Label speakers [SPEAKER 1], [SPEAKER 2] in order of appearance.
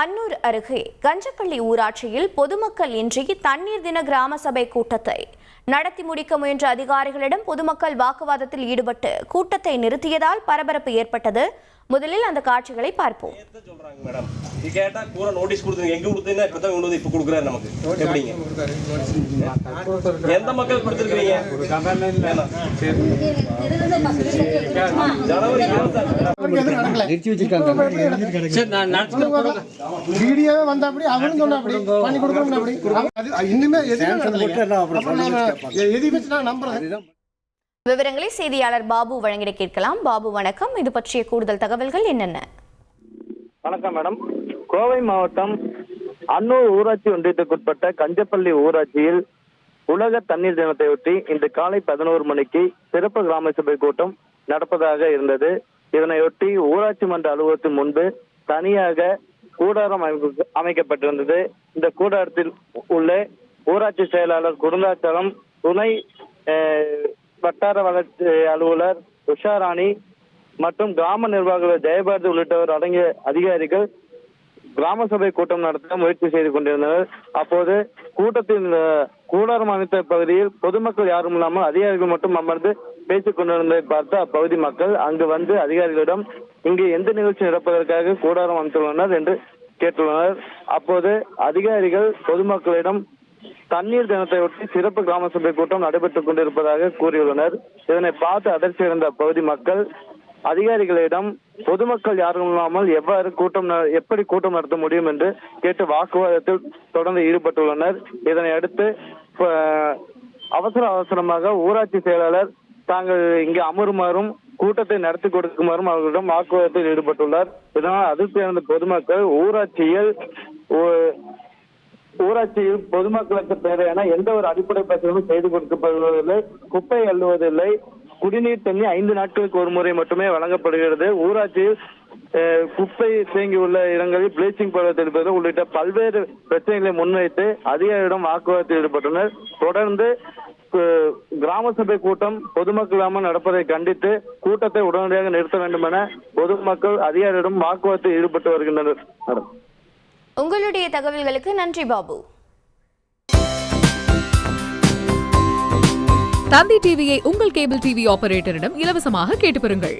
[SPEAKER 1] அன்னூர் அருகே கஞ்சப்பள்ளி ஊராட்சியில் பொதுமக்கள் இன்றி தண்ணீர் தின கிராம சபை கூட்டத்தை நடத்தி முடிக்க முயன்ற அதிகாரிகளிடம் பொதுமக்கள் வாக்குவாதத்தில் ஈடுபட்டு கூட்டத்தை நிறுத்தியதால் பரபரப்பு ஏற்பட்டது. முதலில் அந்த காட்சிகளை பார்ப்போம்.
[SPEAKER 2] நேத்து சொல்றாங்க மேடம். கேட்டா பூரா நோட்டீஸ் கொடுத்துருங்க. எங்க கொடுத்தீங்கன்னா இப்பதான் கொண்டு வந்து இப்ப கொடுக்குறாரு நமக்கு. எப்படிங்க? எந்த மக்கள் கொடுத்துருக்கீங்க ஜனவரி
[SPEAKER 3] வீடியோவே வந்தா அப்படி அவரும் சொன்னா அப்படி பண்ணி கொடுக்கணும் அப்படி. இன்னுமே எதுவுமே நான் நம்புறேன்.
[SPEAKER 1] விவரங்களை செய்தியாளர் பாபு வழங்கிட கேட்கலாம். பாபு வணக்கம். இது பற்றிய கூடுதல் தகவல்கள் என்னென்ன?
[SPEAKER 4] வணக்கம் மேடம். கோவை மாவட்டம் அன்னூர் ஊராட்சி ஒன்றியத்துக்குட்பட்ட கஞ்சப்பள்ளி ஊராட்சியில் உலக தண்ணீர் தினத்தையொட்டி இன்று காலை பதினோரு மணிக்கு சிறப்பு கிராம சபை கூட்டம் நடப்பதாக இருந்தது. இதனையொட்டி ஊராட்சி மன்ற அலுவலகத்தின் முன்பு தனியாக கூடாரம் அமைப்பு அமைக்கப்பட்டிருந்தது. இந்த கூடாரத்தில் உள்ள ஊராட்சி செயலாளர் குருந்தாச்சலம் துணை அஹ், வட்டார வளர்ச்சி அலுவலர் உஷாராணி மற்றும் கிராம நிர்வாகிகள் ஜெயபாரதி உள்ளிட்டவர் அடங்கிய அதிகாரிகள் கிராம சபை கூட்டம் நடத்த முயற்சி செய்து கொண்டிருந்தனர். அப்போது கூட்டத்தில் கூடாரம் அமைத்த பகுதியில் பொதுமக்கள் யாரும் இல்லாமல் அதிகாரிகள் மட்டும் அமர்ந்து பேசிக் கொண்டிருந்ததை பார்த்து அப்பகுதி மக்கள் அங்கு வந்து அதிகாரிகளிடம் இங்கு எந்த நிகழ்ச்சி நடப்பதற்காக கூடாரம் அமைத்துள்ளனர் என்று கேட்டுள்ளனர். அப்போது அதிகாரிகள் பொதுமக்களிடம் தண்ணீர் தினத்தையொட்டி சிறப்பு கிராம சபை கூட்டம் நடைபெற்றுக் கொண்டிருப்பதாக கூறியுள்ளனர். இதனை பார்த்து அதிர்ச்சியடைந்த அப்பகுதி மக்கள் அதிகாரிகளிடம் பொதுமக்கள் யாரும் இல்லாமல் எவ்வாறு கூட்டம் எப்படி கூட்டம் நடத்த முடியும் என்று கேட்டு வாக்குவாதத்தில் தொடர்ந்து ஈடுபட்டுள்ளனர். இதனை அடுத்து அவசர அவசரமாக ஊராட்சி செயலாளர் தாங்கள் இங்கு அமருமாறும் கூட்டத்தை நடத்தி கொடுக்குமாறும் அவர்களிடம் வாக்குவாதத்தில் ஈடுபட்டுள்ளார். இதனால் அதிர்ச்சியடைந்த பொதுமக்கள் ஊராட்சியில் ஊராட்சியில் பொதுமக்களுக்கு தேவையான எந்த ஒரு அடிப்படை பிரச்சனையும் செய்து கொடுக்கப்படுவதில்லை குப்பை அள்ளுவதில்லை குடிநீர் தண்ணி ஐந்து நாட்களுக்கு ஒரு முறை மட்டுமே வழங்கப்படுகிறது. ஊராட்சியில் குப்பை தேங்கியுள்ள இடங்களில் பிளீச்சிங் பவுடர் தெளிப்பது உள்ளிட்ட பல்வேறு பிரச்சனைகளை முன்வைத்து அதிகாரியிடம் வாக்குவாதத்தில் ஈடுபட்டனர். தொடர்ந்து கிராம சபை கூட்டம் பொதுமக்கள் இல்லாமல் நடப்பதை கண்டித்து கூட்டத்தை உடனடியாக நிறுத்த வேண்டும் என பொதுமக்கள் அதிகாரியிடம் வாக்குவாதத்தில் ஈடுபட்டு வருகின்றனர். மேடம்
[SPEAKER 1] உங்களுடைய தகவல்களுக்கு நன்றி பாபு.
[SPEAKER 5] தந்தி டிவியை உங்கள் கேபிள் டிவி ஆபரேட்டரிடம் இலவசமாக கேட்டு பெறுங்கள்.